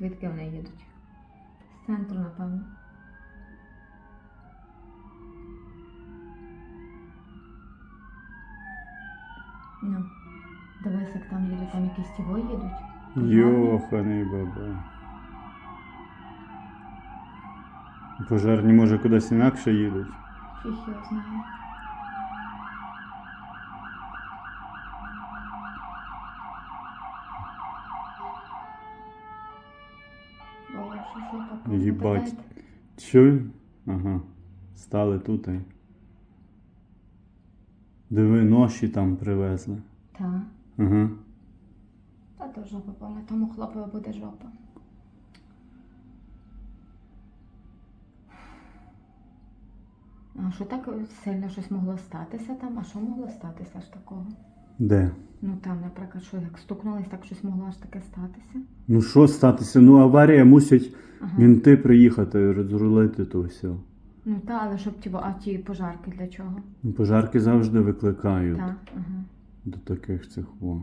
Звідки вони їдуть? З центру, напевно. Ну, дивись, як там їдуть, там якісь тіво їдуть. Йоханий баба. Пожарні, може, кудись інакше їдуть. Фіг його знає. Що. Чуй? Ага. Стали тут. Диви, ноші там привезли. Так. Ага. Та то жопа повна, тому хлопові буде жопа. А що так сильно щось могло статися там? А що могло статися аж такого? Де? Ну там, наприклад, що як стукнулись, так щось могло аж таке статися. Ну що статися? Ну аварія мусять Ага. мінти приїхати розрулити то все. Ну та, але щоб ті, а ті пожарки для чого? Ну, Пожарки завжди викликають Так, ага. до таких цих. О.